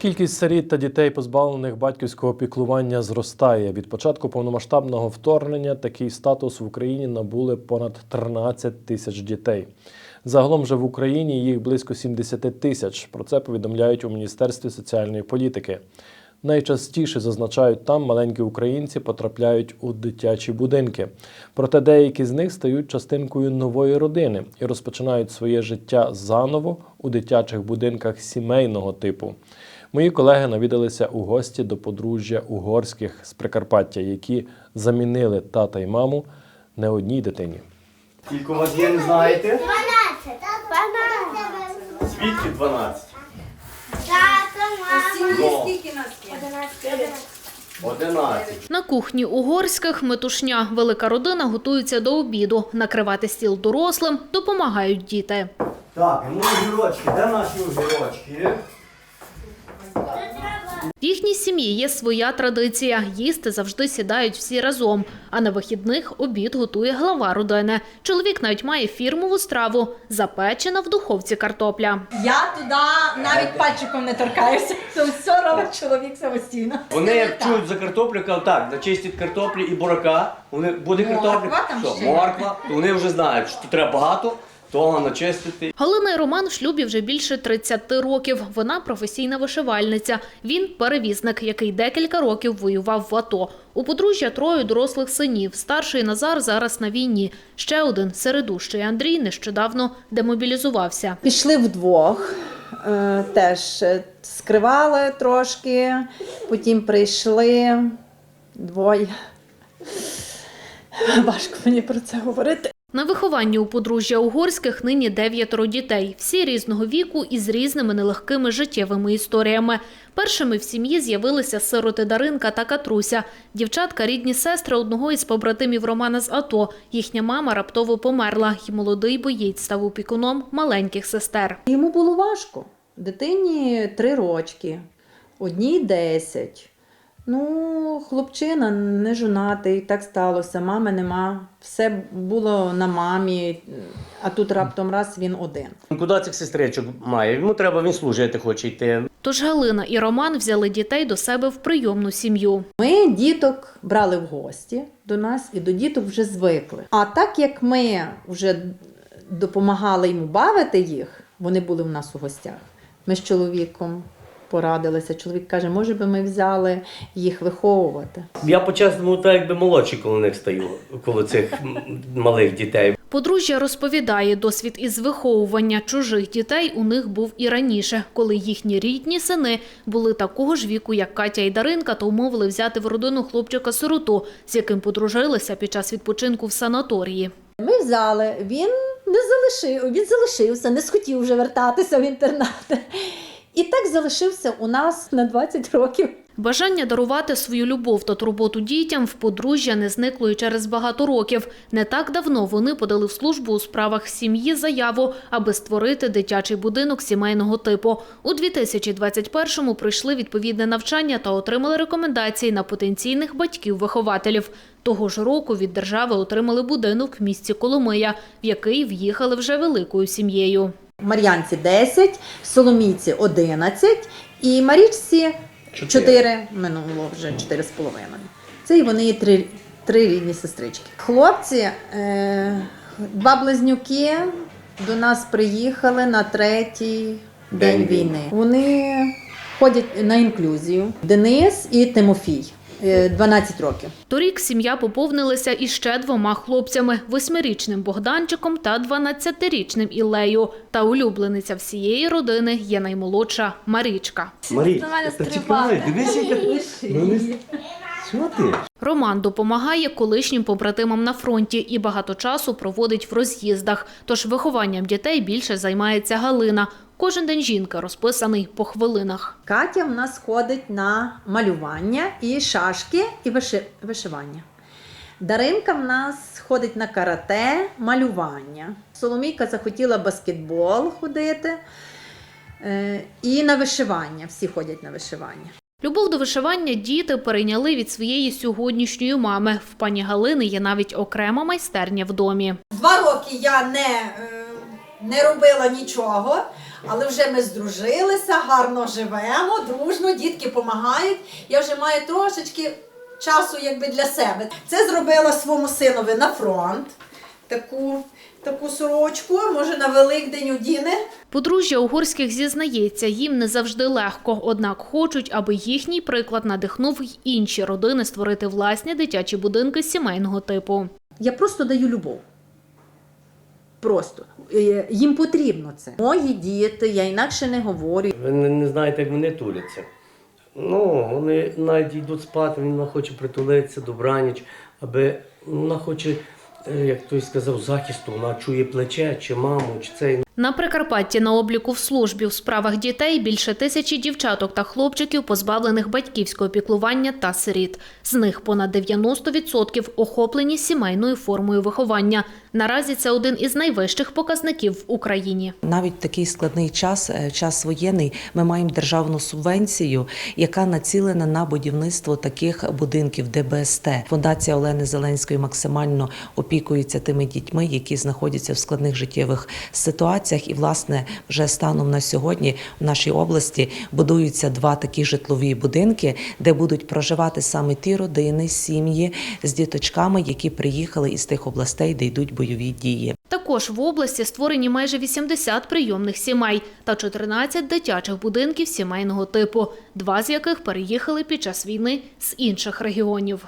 Кількість сиріт та дітей, позбавлених батьківського піклування, зростає. Від початку повномасштабного вторгнення такий статус в Україні набули понад 13 тисяч дітей. Загалом же в Україні їх близько 70 тисяч. Про це повідомляють у Міністерстві соціальної політики. Найчастіше зазначають, там маленькі українці потрапляють у дитячі будинки. Проте деякі з них стають частинкою нової родини і розпочинають своє життя заново у дитячих будинках сімейного типу. Мої колеги навідалися у гості до подружжя угорських з Прикарпаття, які замінили тата й маму не одній дитині. Скільки у вас є, не знаєте? 12. 12. Звідки 12? Тато, мама. Ну, Скільки нас є? 11. 11. На кухні угорських метушня. Велика родина готується до обіду. Накривати стіл дорослим допомагають діти. Так, ну огірочки, де наші огірочки? В їхній сім'ї є своя традиція. Їсти завжди сідають всі разом. А на вихідних обід готує глава родини. Чоловік навіть має фірмову страву запечена в духовці картопля. Я туди навіть пальчиком не торкаюся. То все робить чоловік самостійно. Вони як чують за картоплю, кажуть, так, начистять картоплі і бурака, вони буде картопля, морква, то вони вже знають, що треба багато, того начистити. Галина і Роман в шлюбі вже більше 30 років. Вона професійна вишивальниця. Він перевізник, який декілька років воював в АТО. У подружжя троє дорослих синів. Старший Назар зараз на війні. Ще один середущий Андрій нещодавно демобілізувався. Пішли вдвох, е, теж е, скривали трошки, потім прийшли двоє. Важко мені про це говорити. На вихованні у подружжя угорських нині дев'ятеро дітей, всі різного віку і з різними нелегкими життєвими історіями. Першими в сім'ї з'явилися сироти Даринка та Катруся. Дівчатка рідні сестри одного із побратимів Романа з АТО. Їхня мама раптово померла, і молодий боєць став опікуном маленьких сестер. Йому було важко. Дитині три рочки, одній десять. Ну, хлопчина не жонатий, так сталося, мами нема. Все було на мамі, а тут раптом раз він один. Куди цих сестричок має? Йому треба, він служити хоче йти. Тож Галина і Роман взяли дітей до себе в прийомну сім'ю. Ми діток брали в гості до нас і до діток вже звикли. А так як ми вже допомагали йому бавити їх, вони були в нас у гостях. Ми з чоловіком порадилися. Чоловік каже, може би ми взяли їх виховувати. Я по-чесному так якби молодший коло них стаю, коло цих малих дітей. Подружжя розповідає, досвід із виховування чужих дітей у них був і раніше, коли їхні рідні сини були такого ж віку, як Катя і Даринка, то умовили взяти в родину хлопчика-сироту, з яким подружилися під час відпочинку в санаторії. Ми взяли, він не залишив, він залишився, не схотів вже вертатися в інтернат. І так залишився у нас на 20 років. Бажання дарувати свою любов та турботу дітям в подружжя не зникло і через багато років. Не так давно вони подали в службу у справах сім'ї заяву, аби створити дитячий будинок сімейного типу. У 2021-му пройшли відповідне навчання та отримали рекомендації на потенційних батьків-вихователів. Того ж року від держави отримали будинок в місті Коломия, в який в'їхали вже великою сім'єю. Мар'янці 10, Соломійці 11 і Марічці 4, минуло вже 4,5. Це і вони три, три рідні сестрички. Хлопці, е, два близнюки до нас приїхали на третій день День війни. Вони ходять на інклюзію. Денис і Тимофій, 12 років. Торік сім'я поповнилася іще двома хлопцями – восьмирічним Богданчиком та 12-річним Іллею. Та улюблениця всієї родини є наймолодша Марічка. Марій, почекай, дивися. Що ти? Роман допомагає колишнім побратимам на фронті і багато часу проводить в роз'їздах. Тож вихованням дітей більше займається Галина. Кожен день жінка розписаний по хвилинах. Катя в нас ходить на малювання і шашки, і виши- вишивання. Даринка в нас ходить на карате, малювання. Соломійка захотіла баскетбол ходити е, і на вишивання. Всі ходять на вишивання. Любов до вишивання діти перейняли від своєї сьогоднішньої мами. В пані Галини є навіть окрема майстерня в домі. Два роки я не, е, не робила нічого, Але вже ми здружилися, гарно живемо, дружно, дітки допомагають. Я вже маю трошечки часу якби для себе. Це зробила своєму синові на фронт. Таку, таку сорочку, може на Великдень одіне. Подружжя Угорських зізнається, їм не завжди легко, однак хочуть, аби їхній приклад надихнув й інші родини створити власні дитячі будинки сімейного типу. Я просто даю любов. Просто. Е, Їм потрібно це. Мої діти, я інакше не говорю. Ви не, не знаєте, як вони туляться. Ну, вони навіть йдуть спати, вона хоче притулитися, добраніч, аби вона хоче, е, як той сказав, захисту, вона чує плече, чи маму, чи цей. На Прикарпатті на обліку в службі в справах дітей більше тисячі дівчаток та хлопчиків, позбавлених батьківського піклування та сиріт. З них понад 90% охоплені сімейною формою виховання. Наразі це один із найвищих показників в Україні. Навіть такий складний час, е, час воєнний, ми маємо державну субвенцію, яка націлена на будівництво таких будинків ДБСТ. Фундація Олени Зеленської максимально опікується тими дітьми, які знаходяться в складних життєвих ситуаціях. І, власне, вже станом на сьогодні в нашій області будуються два такі житлові будинки, де будуть проживати саме ті родини, сім'ї з діточками, які приїхали із тих областей, де йдуть бойові дії. Також в області створені майже 80 прийомних сімей та 14 дитячих будинків сімейного типу, два з яких переїхали під час війни з інших регіонів.